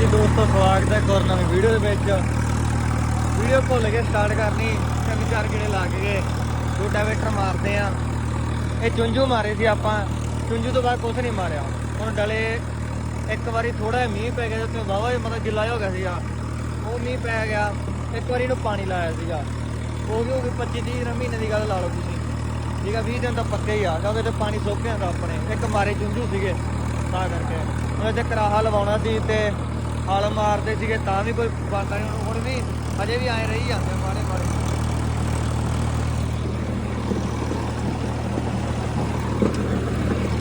ਹਾਂਜੀ ਦੋਸਤੋ, ਸਵਾਗਤ ਹੈ ਇੱਕ ਨਵੀਂ ਵੀਡੀਓ ਦੇ ਵਿੱਚ। ਵੀਡੀਓ ਭੁੱਲ ਕੇ ਸਟਾਰਟ ਕਰਨੀ, ਤਿੰਨ ਚਾਰ ਗੇੜੇ ਲੱਗ ਗਏ। ਰੋਟਾਵੇਟਰ ਮਾਰਦੇ ਆ ਇਹ ਚੁੰਝੂ ਮਾਰੇ ਸੀ ਆਪਾਂ। ਚੁੰਝੂ ਤੋਂ ਬਾਅਦ ਕੁਝ ਨਹੀਂ ਮਾਰਿਆ। ਹੁਣ ਡਲੇ, ਇੱਕ ਵਾਰੀ ਥੋੜਾ ਜਿਹਾ ਮੀਂਹ ਪੈ ਗਿਆ ਤੇ ਵਾਵਾ ਮਤਲਬ ਗਿੱਲਾ ਜਿਹਾ ਹੋ ਗਿਆ ਸੀਗਾ। ਉਹ ਮੀਂਹ ਪੈ ਗਿਆ। ਇੱਕ ਵਾਰੀ ਨੂੰ ਪਾਣੀ ਲਾਇਆ ਸੀਗਾ। ਉਹ ਵੀ ਹੋ ਗਈ 25 30 ਮਹੀਨੇ ਦੀ ਗੱਲ ਲਾ ਲਓ ਤੁਸੀਂ। ਠੀਕ ਆ 20 ਦਿਨ ਤਾਂ ਪੱਕੇ ਹੀ ਆ। ਕਿਉਂਕਿ ਤੇ ਪਾਣੀ ਸੁੱਕ ਜਾਂਦਾ ਆਪਣੇ। ਇੱਕ ਮਾਰੇ ਚੁੰਝੂ ਸੀਗੇ। ਤਾਂ ਕਰਕੇ। ਹੁਣ ਇੱਥੇ ਕਰਾਹਾ ਲਵਾਉਣਾ ਸੀ ਤੇ ਹਲ ਮਾਰਦੇ ਸੀਗੇ ਤਾਂ ਵੀ ਕੋਈ ਬਾਤਾਂ ਨਹੀਂ ਹੁਣ ਵੀ ਅਜੇ ਵੀ ਆਏ ਰਹੀ ਜਾਂਦੇ ਮਾੜੇ ਮਾੜੇ।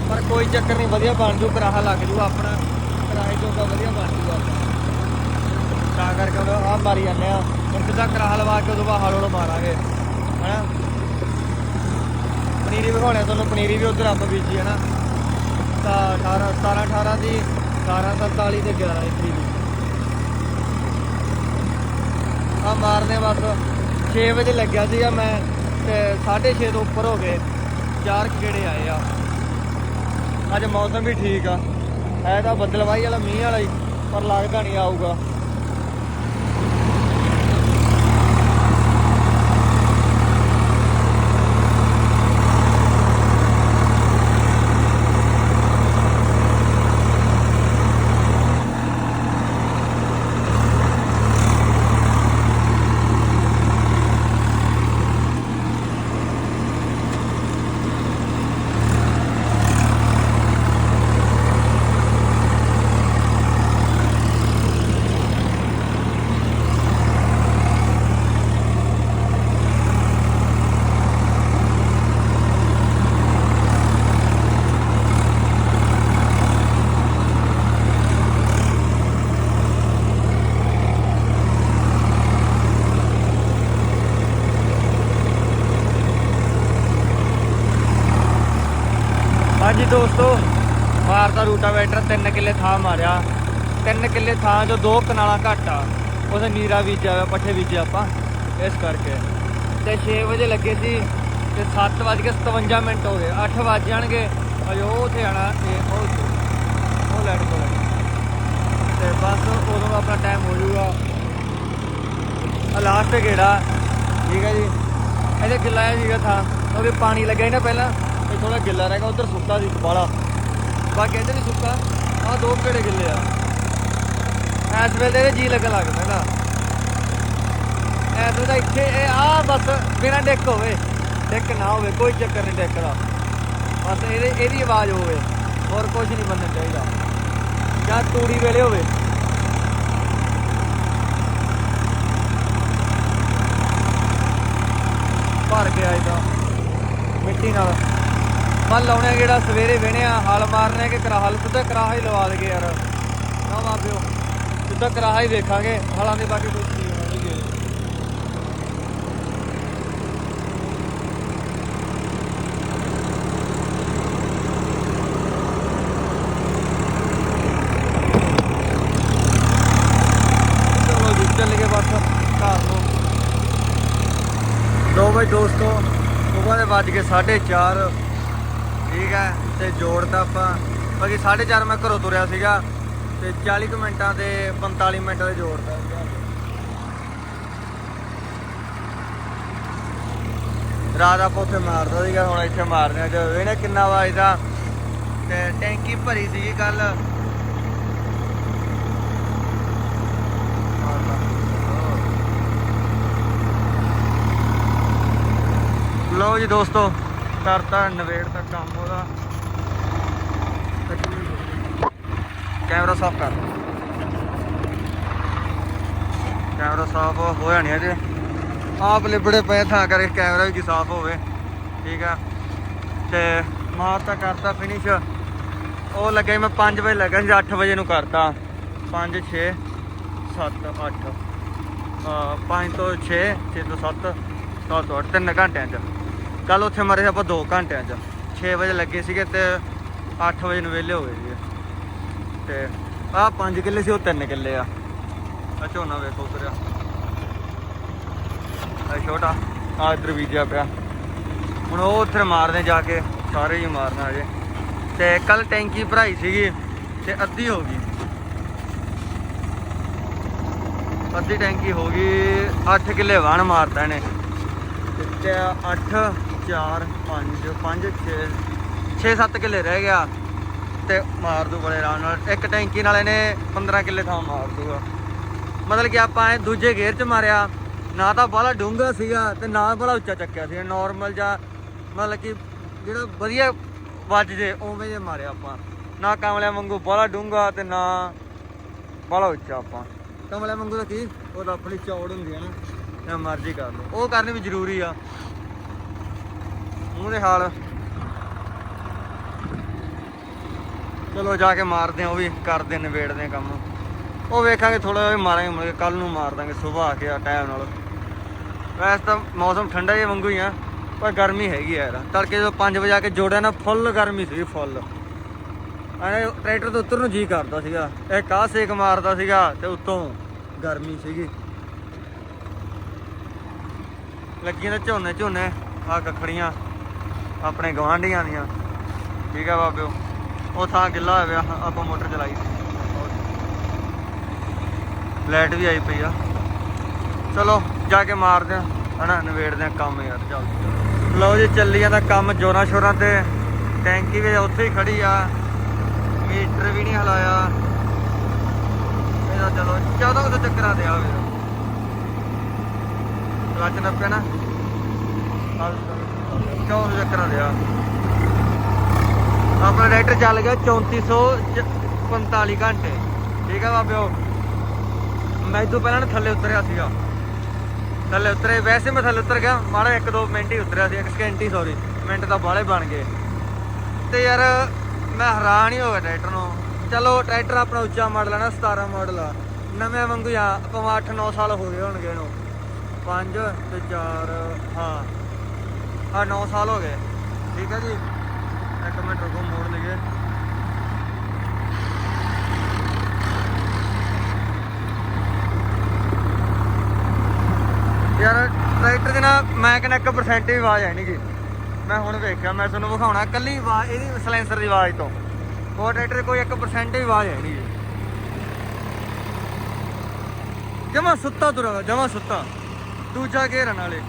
ਪਰ ਕੋਈ ਚੱਕਰ ਨਹੀਂ, ਵਧੀਆ ਬਣ ਜੂ, ਕਰਾਹਾ ਲੱਗ ਜੂ ਆਪਣਾ। ਕਰਾਹੇ ਜੋਗਾ ਵਧੀਆ ਬਣ ਜੂ ਆਪਣਾ। ਤਾਂ ਕਰਕੇ ਉਹ ਆ ਮਾਰੀ ਜਾਂਦੇ ਆ। ਹੁਣ ਕਿਦਾਂ ਕਰਾਹਾ ਲਵਾ ਕੇ ਉਦੋਂ ਬਾਅਦ ਹਲ ਹਲ ਮਾਰਾਂਗੇ। ਹਨਾ? ਪਨੀਰੀ ਵਿਖਾਉਣੇ ਤੁਹਾਨੂੰ, ਪਨੀਰੀ ਵੀ ਉਧਰ ਆਪ ਬੀਜੀ ਹੈ ਨਾ। ਤਾਂ 18 17 18 ਦੀ 1847 ਤੇ 11 ਇੰਚੀ ਦੀ ਆ ਮਾਰਨੇ ਬਸ। 6 ਵਜੇ ਲੱਗਿਆ ਸੀਗਾ ਮੈਂ ਤੇ 6:30 ਤੋਂ ਉੱਪਰ ਹੋ ਗਏ। ਚਾਰ ਕੁ ਆਏ ਆ। ਅੱਜ ਮੌਸਮ ਵੀ ਠੀਕ ਆ। ਹੈ ਤਾਂ ਬੱਦਲਵਾਈ ਵਾਲਾ ਮੀਂਹ ਵਾਲਾ ਹੀ, ਪਰ ਲੱਗਦਾ ਨਹੀਂ ਆਊਗਾ ਹਾਂਜੀ ਦੋਸਤੋ ਮਾਰਦਾ ਰੂਟਾਵੇਟਰ 3 ਕਿੱਲੇ ਥਾਂ ਮਾਰਿਆ। 3 ਕਿੱਲੇ ਥਾਂ ਜੋ ਦੋ ਕਨਾਲਾਂ ਘੱਟ ਆ। ਉਹਦੇ ਨੀਰਾ ਬੀਜਿਆ ਹੋਇਆ, ਪੱਠੇ ਬੀਜੇ ਆਪਾਂ, ਇਸ ਕਰਕੇ। ਤੇ 6 ਵਜੇ ਲੱਗੇ ਸੀ, ਤੇ 7 ਵਜ ਕੇ 57 ਮਿੰਟ ਹੋ ਗਏ। 8 ਵਜ ਜਾਣਗੇ, ਅਜੇ ਉਹ ਉੱਥੇ ਆਣਾ ਇਹ ਉਹ ਉਹ ਲੈਟ ਕੋਲ ਤੇ ਬਸ ਉਦੋਂ ਆਪਣਾ ਟਾਈਮ ਹੋ ਜਾਊਗਾ। ਲਾਸਟ ਗੇੜਾ, ਠੀਕ ਹੈ ਜੀ। ਇਹਦੇ ਕਿੱਲਾ ਸੀਗਾ ਥਾਂ ਉਹਦੇ ਪਾਣੀ ਲੱਗਿਆ ਨਾ ਪਹਿਲਾਂ। ਇਹ ਥੋੜਾ ਗਿੱਲਾ ਰਹਿ ਗਿਆ, ਉਧਰ ਸੁੱਕਾ ਸੀ ਬਾਲਾ ਬਾਕੀ ਇੱਧਰ ਨਹੀਂ ਸੁੱਕਾ ਆ ਦੋ ਘੜੇ ਗਿੱਲੇ ਆ। ਐਸ ਵੇਲੇ ਇਹਦੇ ਜੀ ਲੱਗਣ ਲੱਗ ਪੈਂਦਾ ਐਸ ਵੇਲੇ ਇੱਥੇ, ਇਹ ਆ ਬਸ ਬਿਨਾਂ ਡਿੱਕ ਹੋਵੇ, ਡਿੱਕ ਨਾ ਹੋਵੇ, ਕੋਈ ਚੱਕਰ ਨਹੀਂ ਡਿੱਕ ਦਾ। ਬਸ ਇਹਦੇ, ਇਹਦੀ ਆਵਾਜ਼ ਹੋਵੇ, ਹੋਰ ਕੁਝ ਨਹੀਂ ਮੰਨਣਾ ਚਾਹੀਦਾ। ਜਾਂ ਤੂੜੀ ਵੇਲੇ ਹੋਵੇ। ਭਰ ਕੇ ਆਈ ਮਿੱਟੀ ਨਾਲ। ਮਨ ਲਾਉਣੇ ਜਿਹੜਾ ਸਵੇਰੇ ਵੇਣੇ ਆ, ਹਲ ਮਾਰਨੇ ਕਿ ਕਰਾਹਲ ਸਿੱਧਾ ਕਰਾਹਾ ਹੀ ਲਵਾ ਦਗੇ ਯਾਰ। ਨਾ ਮਾਪਿਓ ਸਿੱਧਾ ਕਰਾਹਾ ਹੀ ਵੇਖਾਂਗੇ, ਹਲਾਂ ਦੇ ਬਾਕੀ ਕੁਝ ਨਹੀਂ ਚੱਲ ਗਏ ਬਸ ਘਰ ਨੂੰ। ਲੋ ਬਈ ਦੋਸਤੋ ਸੁਬਾਹ ਦੇ ਵੱਜ ਕੇ 4:30 ਠੀਕ ਤੇ ਜੋੜਦਾ ਆਪਾਂ ਬਾਕੀ 4:30 ਮੈਂ ਘਰੋਂ ਤੁਰਿਆ ਸੀਗਾ ਤੇ 40 ਕੁ ਮਿੰਟਾਂ ਤੇ 45 ਮਿੰਟ ਦੇ ਜੋੜਦਾ ਸੀਗਾ ਰਾਤ ਆਪਾਂ ਉੱਥੇ ਮਾਰਦਾ ਸੀਗਾ, ਹੁਣ ਇੱਥੇ ਮਾਰਦੇ ਆ। ਜਦੋਂ ਇਹਨੇ ਕਿੰਨਾ ਵਾਜਦਾ ਤੇ ਟੈਂਕੀ ਭਰੀ ਸੀਗੀ ਕੱਲ ਲਓ ਜੀ ਦੋਸਤੋ, ਕਰਤਾ ਨਵੇੜ ਦਾ ਕੰਮ ਉਹਦਾ। ਕੈਮਰਾ ਸਾਫ਼ ਕਰ। ਕੈਮਰਾ ਸਾਫ਼ ਹੋ ਜਾਣੀ ਅਜੇ ਆਪ ਲਿਬੜੇ ਪਏ ਥਾਂ ਕਰਕੇ ਕੈਮਰਾ ਵੀ ਕੀ ਸਾਫ਼ ਹੋਵੇ। ਠੀਕ ਆ। ਤੇ ਮਾਰ ਤਾਂ ਕਰਤਾ ਫਿਨਿਸ਼ ਉਹ ਲੱਗੇ ਮੈਂ 5 ਵਜੇ ਲੱਗਾ ਸੀ 8 ਵਜੇ ਨੂੰ ਕਰਤਾ। 5 6 7 8 5 ਤੋਂ 6 6 ਤੋਂ 7 7 ਤੋਂ 8 3 ਘੰਟਿਆਂ ਚ। ਕੱਲ ਉੱਥੇ ਮਰੇ ਆਪਾਂ 2 ਘੰਟਿਆਂ ਚ। 6 ਵਜੇ ਲੱਗੇ ਸੀਗੇ ਤੇ 8 ਵਜੇ ਨੂੰ ਵਿਹਲੇ ਹੋ ਗਏ ਸੀਗੇ ਤੇ ਆਹ 5 ਕਿੱਲੇ ਸੀ, ਉਹ 3 ਕਿੱਲੇ ਆ। ਆ ਝੋਨਾ ਵੇਖੋ ਉਤਰਿਆ। ਆ ਛੋਟਾ ਆ ਇਧਰ ਬੀਜਿਆ ਪਿਆ। ਹੁਣ ਉਹ ਉੱਥੇ ਮਾਰਦੇ ਜਾ ਕੇ, ਸਾਰੇ ਹੀ ਮਾਰਨਾ ਅਜੇ ਤੇ ਕੱਲ ਟੈਂਕੀ ਭਰਾਈ ਸੀਗੀ, ਤੇ ਅੱਧੀ ਹੋ ਗਈ। ਅੱਧੀ ਟੈਂਕੀ ਹੋ ਗਈ 8 ਕਿੱਲੇ ਵਾਣ ਮਾਰਦਾ ਇਹਨੇ। ਤੇ 8 4 5 5 6 6 7 ਕਿੱਲੇ ਰਹਿ ਗਿਆ। ਤੇ ਮਾਰ ਦੂ ਬੜੇ ਆਰਾਮ ਨਾਲ। ਇੱਕ ਟੈਂਕੀ ਨਾਲ ਇਹਨੇ 15 ਕਿੱਲੇ ਥਾਂ ਮਾਰ ਦੂਗਾ। ਮਤਲਬ ਕਿ ਆਪਾਂ ਇਹ ਦੂਜੇ ਗੇਅਰ 'ਚ ਮਾਰਿਆ, ਨਾ ਤਾਂ ਬਾਹਲਾ ਡੂੰਘਾ ਸੀਗਾ ਤੇ ਨਾ ਬਾਹਲਾ ਉੱਚਾ ਚੱਕਿਆ ਸੀ ਨਾਰਮਲ ਜਾਂ ਮਤਲਬ ਕਿ ਜਿਹੜਾ ਵਧੀਆ ਵੱਜ ਜੇ, ਉਵੇਂ ਜੇ ਮਾਰਿਆ ਆਪਾਂ। ਨਾ ਕਮਲਿਆਂ ਵਾਂਗੂ ਬਾਹਲਾ ਡੂੰਘਾ ਤੇ ਨਾ ਬਾਹਲਾ ਉੱਚਾ ਆਪਾਂ। ਕਮਲਿਆਂ ਵਾਂਗੂ ਤਾਂ ਕੀ? ਉਹ ਤਾਂ ਆਪਣੀ ਚੌੜ ਹੁੰਦੀ ਹੈ ਨਾ। ਜਿਵੇਂ ਮਰਜ਼ੀ ਕਰ ਲਓ। ਉਹ ਕਰਨੀ ਵੀ ਜ਼ਰੂਰੀ ਆ। ਮੂੰਹ ਦੇ ਹਾਲ ਚਲੋ ਜਾ ਕੇ ਮਾਰਦੇ ਆ ਉਹ ਵੀ ਕਰਦੇ ਆ, ਨਿਬੇੜਦੇ ਆ ਕੰਮ ਉਹ ਵੇਖਾਂਗੇ ਥੋੜਾ ਜਿਹਾ ਮਾਰਾਂਗੇ ਮੁੜ ਕੇ ਕੱਲ ਨੂੰ ਮਾਰ ਦਾਂਗੇ ਸਵੇਰ ਆ ਕੇ ਆ ਟਾਈਮ ਨਾਲ। ਵੈਸੇ ਤਾਂ ਮੌਸਮ ਠੰਡਾ ਜਿਹਾ ਵਾਂਗੂ ਹੀ ਆ ਪਰ ਗਰਮੀ ਹੈਗੀ ਆ ਯਾਰ। ਤੜਕੇ ਜਦੋਂ 5 ਵਜੇ ਆ ਕੇ ਜੋੜਿਆ ਨਾ ਫੁੱਲ ਗਰਮੀ ਸੀ ਫੁੱਲ। ਐ ਟਰੈਕਟਰ ਤੋਂ ਉੱਤਰ ਨੂੰ ਜੀ ਕਰਦਾ ਸੀਗਾ। ਇਹ ਕਾਹ ਸੇਕ ਮਾਰਦਾ ਸੀਗਾ ਤੇ ਉੱਤੋਂ ਗਰਮੀ ਸੀਗੀ। ਲੱਗੀਆਂ ਨੇ ਝੋਨੇ ਝੋਨੇ ਆ ਕੱਖੜੀਆਂ ਆਪਣੇ ਗਵਾਂਢੀਆਂ ਦੀਆਂ। ਠੀਕ ਆ ਬਾਬਿਓ? ਉਹ ਥਾਂ ਗਿੱਲਾ ਹੋਇਆ ਪਿਆ, ਆਪਾਂ ਮੋਟਰ ਚਲਾਈ। ਲਾਈਟ ਵੀ ਆਈ ਪਈ ਆ। ਚਲੋ ਜਾ ਕੇ ਮਾਰਦੇ ਆ ਹਨਾ ਨਵੇੜਦੇ ਆ ਕੰਮ ਯਾਰ ਚੱਲ। ਲਓ ਜੀ ਚੱਲੀ ਜਾਂਦਾ ਕੰਮ ਜੋਰਾਂ ਸ਼ੋਰਾਂ ਤੇ। ਟੈਂਕੀ ਵੀ ਉੱਥੇ ਹੀ ਖੜੀ ਆ। ਮੀਟਰ ਵੀ ਨਹੀਂ ਹਲਾਇਆ। ਇਹਦਾ ਚਲੋ 14 ਕੁ ਚੱਕਰਾਂ ਤੇ ਆਵੇ। ਕਲਚ ਨੱਪਿਆ ਨਾ। 14 ਚੱਕਰਾਂ ਦੇ ਆ? ਆਪਣਾ ਟਰੈਕਟਰ ਚੱਲ ਗਿਆ 3445 ਘੰਟੇ। ਠੀਕ ਆ ਬਾਬਿਓ? ਮੈਂ ਇਹ ਪਹਿਲਾਂ ਨਾ ਥੱਲੇ ਉਤਰਿਆ ਸੀਗਾ। ਥੱਲੇ ਉਤਰੇ, ਵੈਸੇ ਮੈਂ ਥੱਲੇ ਉਤਰ ਗਿਆ, ਮਾੜਾ ਇੱਕ ਦੋ ਮਿੰਟ ਹੀ ਉਤਰਿਆ ਸੀ, ਇੱਕ ਸਕਿੰਟ ਹੀ ਸੌਰੀ ਮਿੰਟ ਤਾਂ ਬਾਲੇ ਬਣ ਗਏ। ਤੇ ਯਾਰ, ਮੈਂ ਹੈਰਾਨ ਹੀ ਹੋ ਗਿਆ ਟਰੈਕਟਰ ਨੂੰ। ਚਲੋ ਟਰੈਕਟਰ ਆਪਣਾ ਉੱਚਾ ਮਾਡਲ ਹੈ ਨਾ 17 ਮਾਡਲ ਆ। ਨਵੇਂ ਵਾਂਗੂ ਆ, ਆਪਾਂ 8-9 ਸਾਲ ਹੋ ਗਏ ਹੋਣਗੇ ਇਹਨੂੰ। 5 ਤੇ 4 ਹਾਂ। ਆ 9 ਸਾਲ ਹੋ ਗਏ। ਠੀਕ ਹੈ ਜੀ? ਇੱਕ ਮਿੰਟ ਰੁਕੋ, ਮੋੜ ਲਈਏ। ਯਾਰ ਟਰੈਕਟਰ ਦੇ ਨਾਲ ਮੈਂ ਕਹਿੰਦਾ 1% ਵੀ ਆਵਾਜ਼ ਹੈ ਨਹੀਂਗੀ ਮੈਂ ਹੁਣ ਵੇਖਿਆ, ਮੈਂ ਤੁਹਾਨੂੰ ਵਿਖਾਉਣਾ ਕੱਲੀ ਆਵਾਜ਼, ਇਹਦੀ ਸਲੈਂਸਰ ਦੀ ਆਵਾਜ਼ ਤੋਂ। ਉਹ ਟਰੈਕਟਰ ਕੋਈ 1% ਵੀ ਆਵਾਜ਼ ਹੈ ਨਹੀਂਗੀ ਜਮਾ ਸੁੱਤਾ ਤੁਰਾ ਜਮਾ ਸੁੱਤਾ। ਦੂਜਾ ਘੇਰਨ ਵਾਲੇ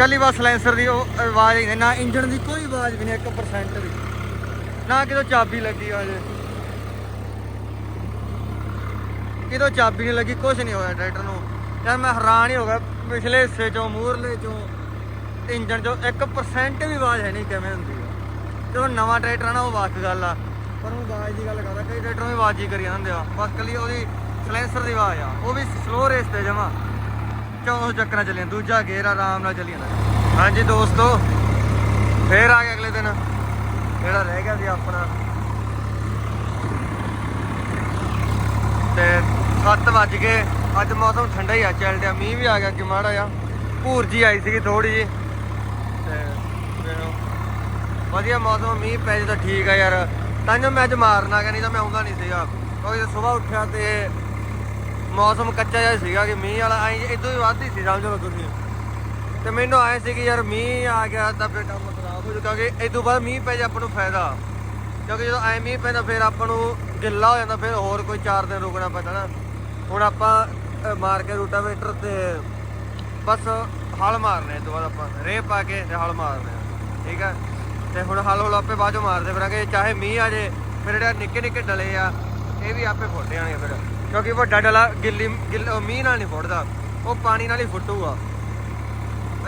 ਕੱਲੀ ਬਸ ਸਲੈਂਸਰ ਦੀ ਉਹ ਆਵਾਜ਼ ਹੀ ਨਹੀਂ ਨਾ ਇੰਜਣ ਦੀ ਕੋਈ ਆਵਾਜ਼ ਵੀ ਨਹੀਂ 1% ਵੀ। ਨਾ ਕਿਤੋਂ ਚਾਬੀ ਲੱਗੀ ਹੋਵੇ ਕਿਤੋਂ ਚਾਬੀ ਨਹੀਂ ਲੱਗੀ ਕੁਝ ਨਹੀਂ ਹੋਇਆ ਟਰੈਕਟਰ ਨੂੰ। ਯਾਰ ਮੈਂ ਹੈਰਾਨ ਹੀ ਹੋ ਗਿਆ, ਪਿਛਲੇ ਹਿੱਸੇ ਚੋਂ, ਮੂਹਰਲੇ ਚੋਂ, ਇੰਜਣ ਚੋਂ 1% ਵੀ ਆਵਾਜ਼ ਹੈ ਨਹੀਂ ਕਿਵੇਂ ਹੁੰਦੀ ਆ। ਜਦੋਂ ਨਵਾਂ ਟਰੈਕਟਰ ਆ ਨਾ, ਉਹ ਵੱਖ ਗੱਲ ਆ। ਪਰ ਉਹ ਆਵਾਜ਼ ਦੀ ਗੱਲ ਕਰਦਾ, ਕਈ ਟਰੈਕਟਰ ਵੀ ਆਵਾਜ਼ ਹੀ ਕਰੀ ਜਾਂਦੇ ਆ। ਬਸ ਕੱਲੀ ਉਹਦੀ ਸਲੈਂਸਰ ਦੀ ਆਵਾਜ਼ ਆ, ਉਹ ਵੀ ਸਲੋ ਰੇਸ ਤੇ ਜਮਾ। ਚੌਂ ਚੱਕਰਾਂ ਚੱਲੀਆਂ? ਦੂਜਾ ਗੇਅਰ ਆਰਾਮ ਨਾਲ ਚੱਲੀ ਜਾਂਦਾ। ਹਾਂਜੀ ਦੋਸਤੋ, ਫੇਰ ਆ ਗਿਆ ਅਗਲੇ ਦਿਨ। ਜਿਹੜਾ ਰਹਿ ਗਿਆ ਸੀ ਆਪਣਾ। ਤੇ 7 ਵੱਜ ਗਏ। ਅੱਜ ਮੌਸਮ ਠੰਡਾ ਹੀ ਆ, ਚੱਲ ਰਿਹਾ। ਮੀਂਹ ਵੀ ਆ ਗਿਆ ਕਿ ਮਾੜਾ ਆ ਭੂਰ ਜੀ ਆਈ ਸੀਗੀ ਥੋੜੀ ਜੀ ਤੇ ਵਧੀਆ ਮੌਸਮ, ਮੀਂਹ ਪੈ ਜੇ ਤਾਂ ਠੀਕ ਆ ਯਾਰ। ਤਾਂ ਜੋ ਮੈਂ ਅੱਜ ਮਾਰਨਾ ਕਿ ਨਹੀਂ ਤਾਂ ਮੈਂ ਆਉਂਦਾ ਨਹੀਂ ਸੀਗਾ। ਕਿਉਂਕਿ ਸਵੇਰ ਉੱਠਿਆ ਤੇ ਮੌਸਮ ਕੱਚਾ ਜਿਹਾ ਸੀਗਾ ਕਿ ਮੀਂਹ ਵਾਲਾ ਐਂ ਇਦੋਂ ਹੀ ਵੱਧ ਹੀ ਸੀ ਸਮਝ ਲਓ ਤੁਸੀਂ। ਤੇ ਮੈਨੂੰ ਆਏ ਸੀ ਕਿ ਯਾਰ ਮੀਂਹ ਆ ਗਿਆ ਤਾਂ ਫਿਰ ਕੰਮ ਖਰਾਬ ਹੋ ਜੂ ਕਿਉਂਕਿ ਇਦੋਂ ਬਾਅਦ ਮੀਂਹ ਪੈ ਜਾ ਆਪਾਂ ਨੂੰ ਫਾਇਦਾ। ਕਿਉਂਕਿ ਜਦੋਂ ਐ ਮੀਂਹ ਪੈਂਦਾ ਫਿਰ ਆਪਾਂ ਨੂੰ ਗਿੱਲਾ ਹੋ ਜਾਂਦਾ ਫਿਰ ਹੋਰ ਕੋਈ 4 ਦਿਨ ਰੁਕਣਾ ਪੈਂਦਾ ਨਾ। ਹੁਣ ਆਪਾਂ ਮਾਰ ਕੇ ਰੂਟਾਵੇਟਰ ਤੇ ਬਸ ਹਲ ਮਾਰਨੇ ਇਸ ਤੋਂ ਬਾਅਦ ਆਪਾਂ ਰੇਹ ਪਾ ਕੇ ਤੇ ਹਲ ਮਾਰਨੇ ਆ, ਠੀਕ ਹੈ ਤੇ ਹੁਣ ਹਲ ਹੁਲ ਆਪੇ ਬਾਅਦ ਚੋਂ ਮਾਰਦੇ ਫਿਰਾਂਗੇ ਚਾਹੇ ਮੀਂਹ ਆ ਜੇ ਫਿਰ ਜਿਹੜਾ ਨਿੱਕੇ ਨਿੱਕੇ ਡਲੇ ਆ ਇਹ ਵੀ ਆਪੇ ਫੁੱਟ ਜਾਣਗੇ ਫਿਰ। ਕਿਉਂਕਿ ਵੱਡਾ ਡਲਾ ਗਿੱਲੀ, ਗਿੱਲ ਉਹ ਮੀਂਹ ਨਾਲ ਨਹੀਂ ਫੁੱਟਦਾ। ਉਹ ਪਾਣੀ ਨਾਲ ਹੀ ਫੁੱਟੂਗਾ।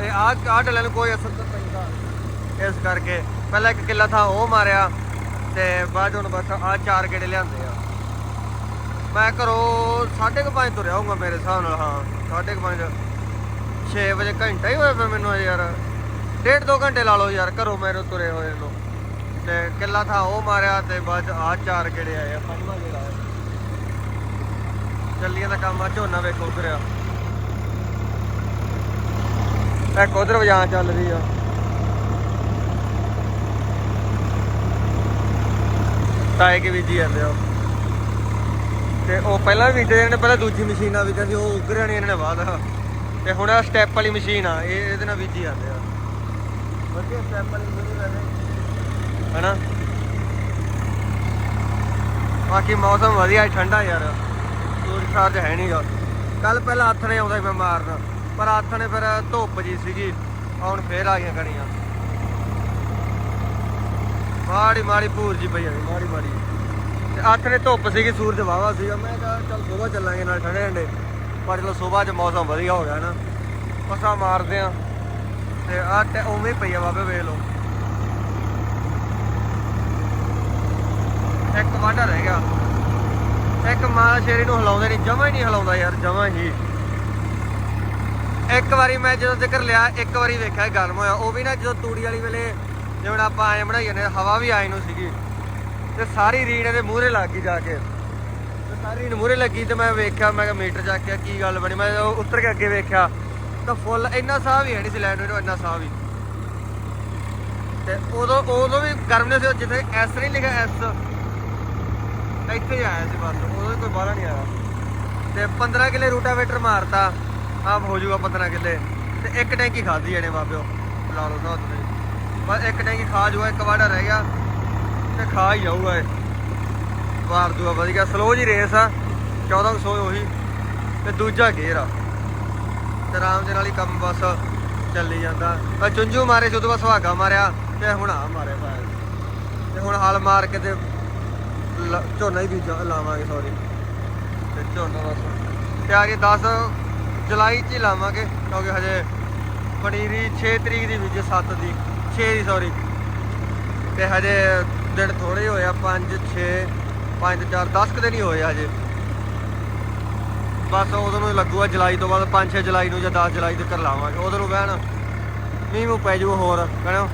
ਇਹ ਆ ਆ ਡਲੇ ਨੂੰ ਕੋਈ ਅਸਰ ਤਾਂ ਪੈਂਦਾ ਇਸ ਕਰਕੇ ਪਹਿਲਾਂ ਇੱਕ ਕਿੱਲਾ ਥਾਂ ਉਹ ਮਾਰਿਆ ਤੇ ਬਾਅਦ 'ਚ ਹੁਣ ਬਸ ਆ ਚਾਰ ਗੇੜੇ ਲਿਆਂਦੇ ਆ। ਮੈਂ ਘਰੋਂ 5:30 ਤੁਰਿਆ ਹੋਊਗਾ ਮੇਰੇ ਹਿਸਾਬ ਨਾਲ, ਹਾਂ 5:30 6 ਵਜੇ ਘੰਟਾ ਹੀ ਹੋਇਆ ਪਿਆ ਮੈਨੂੰ ਅਜੇ ਯਾਰ। ਡੇਢ ਦੋ ਘੰਟੇ ਲਾ ਲਓ ਯਾਰ, ਘਰੋਂ ਮੇਰੇ ਤੁਰੇ ਹੋਏ ਨੂੰ। ਤੇ ਕਿੱਲਾ ਥਾਂ ਉਹ ਮਾਰਿਆ ਤੇ ਬਾਅਦ 'ਚ ਆ ਚਾਰ ਗੇੜੇ ਆਏ ਆ, ਪੰਜਵਾਂ ਗੇੜਾ। ਆਇਆ ਚੱਲੀਆਂ ਦਾ ਕੰਮ ਆ, ਝੋਨਾ ਵੇਖੋ ਤੁਰਿਆ ਇੱਕ ਉਧਰ ਵਜਾਂ ਚੱਲ ਰਹੀ ਆ। ਤਾਏ ਕੇ ਬੀਜੀ ਜਾਂਦੇ ਆ ਤੇ ਉਹ ਪਹਿਲਾਂ ਵੀ ਬੀਜਦੇ ਨੇ ਪਹਿਲਾਂ ਦੂਜੀ ਮਸ਼ੀਨ ਨਾਲ ਬੀਜਦੀ ਉਹ ਉਗਰਿਆ ਨਹੀਂ ਇਹਨਾਂ ਨੇ ਬਾਅਦ ਤੇ ਹੁਣ ਆ ਸਟੈਪ ਵਾਲੀ ਮਸ਼ੀਨ ਆ, ਇਹ ਇਹਦੇ ਨਾਲ ਬੀਜੀ ਜਾਂਦੇ ਆ। ਵਧੀਆ ਸਟੈਪ ਵਾਲੀ ਮਸ਼ੀਨ ਵੈਸੇ ਹਨਾ? ਬਾਕੀ ਮੌਸਮ ਵਧੀਆ, ਠੰਡਾ ਯਾਰ। ਸੂਰਜ ਸਾਰਜ ਹੈ ਨਹੀਂਗਾ ਕੱਲ ਪਹਿਲਾਂ ਹੱਥ ਨੇ ਆਉਂਦਾ ਸੀ ਮੈਂ ਮਾਰਨਾ, ਪਰ ਹੱਥ ਨੇ ਫਿਰ ਧੁੱਪ ਜੀ ਸੀਗੀ, ਹੁਣ ਫੇਰ ਆ ਗਈਆਂ ਕਣੀਆਂ। ਮਾੜੀ ਮਾੜੀ ਭੂਰ ਜੀ ਪਈ ਆ ਮਾੜੀ ਮਾੜੀ। ਤੇ ਹੱਥ ਨੇ ਧੁੱਪ ਸੀਗੀ, ਸੂਰਜ ਵਾਵਾ ਸੀਗਾ। ਮੈਂ ਕਿਹਾ ਚੱਲ ਸਵੇਰ ਚੱਲਾਂਗੇ, ਨਾਲ ਠੰਡੇ ਠੰਡੇ। ਪਰ ਚਲੋ ਸਵੇਰ 'ਚ ਮੌਸਮ ਵਧੀਆ ਹੋ ਗਿਆ ਨਾ। ਪਸਾ ਮਾਰਦੇ ਆ। ਤੇ ਆ ਤੇ ਉਵੇਂ ਪਈ ਆ ਬਾਬੇ, ਵੇਖ ਲਓ ਇੱਕ ਵਾਢਾ ਰਹਿ ਗਿਆ ਇੱਕ ਸ਼ੇਰੀ ਨੂੰ ਹਿਲਾਉਂਦੇ ਨਹੀਂ, ਜਮਾ ਹੀ ਨਹੀਂ ਹਿਲਾਉਂਦਾ ਯਾਰ, ਜਮਾ ਹੀ। ਇੱਕ ਵਾਰੀ ਮੈਂ ਜਦੋਂ ਜ਼ਿਕਰ ਲਿਆ, ਇੱਕ ਵਾਰੀ ਵੇਖਿਆ ਗਰਮ ਹੋਇਆ। ਉਹ ਵੀ ਨਾ ਜਦੋਂ ਤੂੜੀ ਵਾਲੀ ਵੇਲੇ ਜਿਵੇਂ ਆਪਾਂ ਐਂ ਬਣਾਈ ਜਾਂਦੇ ਹਵਾ ਵੀ ਆਏ ਨੂੰ ਸੀਗੀ। ਤੇ ਸਾਰੀ ਰੀੜ ਇਹਦੇ ਮੂਹਰੇ ਲੱਗ ਗਈ ਜਾ ਕੇ। ਤੇ ਸਾਰੀ ਰੀੜ ਮੂਹਰੇ ਲੱਗੀ ਤੇ ਮੈਂ ਵੇਖਿਆ, ਮੈਂ ਕਿਹਾ ਮੀਟਰ ਜਾ ਕੇ ਕੀ ਗੱਲ ਬਣੀ, ਮੈਂ ਜਦੋਂ ਉੱਤਰ ਕੇ ਅੱਗੇ ਵੇਖਿਆ, ਤਾਂ ਫੁੱਲ ਇੰਨਾ ਸਾਹ ਵੀ ਹੈ ਨਹੀਂ ਸੀ ਲੈਣ ਨੂੰ, ਇੰਨਾ ਸਾਹ ਵੀ। ਤੇ ਉਦੋਂ ਉਦੋਂ ਵੀ ਗਰਮ ਨੇ ਸੀ, ਜਿੱਥੇ ਐਸ ਨਹੀਂ ਲਿਖਿਆ ਐਸ ਇੱਥੇ ਹੀ ਆਇਆ ਸੀ ਬਸ ਉਦੋਂ ਕੋਈ ਬਾਹਲਾ ਨਹੀਂ ਆਇਆ। ਤੇ 15 ਕਿੱਲੇ ਰੂਟਾਵੇਟਰ ਮਾਰਤਾ, ਆਪ ਹੋ ਜਾਊਗਾ 15 ਕਿੱਲੇ। ਤੇ ਇੱਕ ਟੈਂਕੀ ਖਾਧੀ ਇਹਨੇ ਬਾਬਿਓ ਲਾ ਲਓ ਨਾ। ਤੁਸੀਂ ਬਸ ਇੱਕ ਟੈਂਕੀ ਖਾ ਜੂਗਾ, ਇੱਕ ਵਾੜਾ ਰਹਿ ਗਿਆ, ਤੇ ਖਾ ਹੀ ਜਾਊਗਾ ਇਹ। ਵਾਰ ਦੂਆ ਵਧੀਆ ਸਲੋ ਜੀ ਰੇਸ ਆ 1400 ਉਹੀ। ਤੇ ਦੂਜਾ ਗੇਅਰ ਆ। ਤੇ ਆਰਾਮ ਦੇ ਨਾਲ ਹੀ ਕੰਮ ਬਸ ਚੱਲੀ ਜਾਂਦਾ। ਆ ਚੁੰਝੂ ਮਾਰੇ, ਜਦੋਂ ਬਸ ਸੁਹਾਗਾ ਮਾਰਿਆ, ਤੇ ਹੁਣ ਆ ਮਾਰਿਆ ਭਾਇਆ ਤੇ ਹੁਣ ਹਲ ਮਾਰ ਕੇ ਤੇ ਲ- ਝੋਨਾ ਹੀ ਬੀਜਾ, ਲਾਵਾਂਗੇ ਸੌਰੀ ਤੇ ਝੋਨਾ ਬਸ ਤੇ ਆ ਕੇ 10 ਜੁਲਾਈ ਚ ਹੀ ਲਾਵਾਂਗੇ, ਕਿਉਂਕਿ ਹਜੇ ਪਨੀਰੀ 6 ਤਰੀਕ ਦੀ ਬੀਜੇ 7 ਦੀ। 6 ਦੀ ਸੌਰੀ ਤੇ ਹਜੇ ਦਿਨ ਥੋੜੇ ਹੋਏ ਆ 5 6 5 4 10 ਕੁ ਦਿਨ ਹੀ ਹੋਏ ਆ ਹਜੇ। ਬਸ ਉਦੋਂ ਨੂੰ ਲੱਗੂਗਾ, ਜੁਲਾਈ ਤੋਂ ਬਾਅਦ 5 6 ਜੁਲਾਈ ਨੂੰ ਜਾਂ 10 ਜੁਲਾਈ ਤੱਕ ਲਾਵਾਂਗੇ। ਉਦੋਂ ਨੂੰ ਬਹਿਣ ਮੀਂਹ ਮੂੰਹ ਪੈ ਜੂ ਹੋਰ ਕਹਿੰਦਾ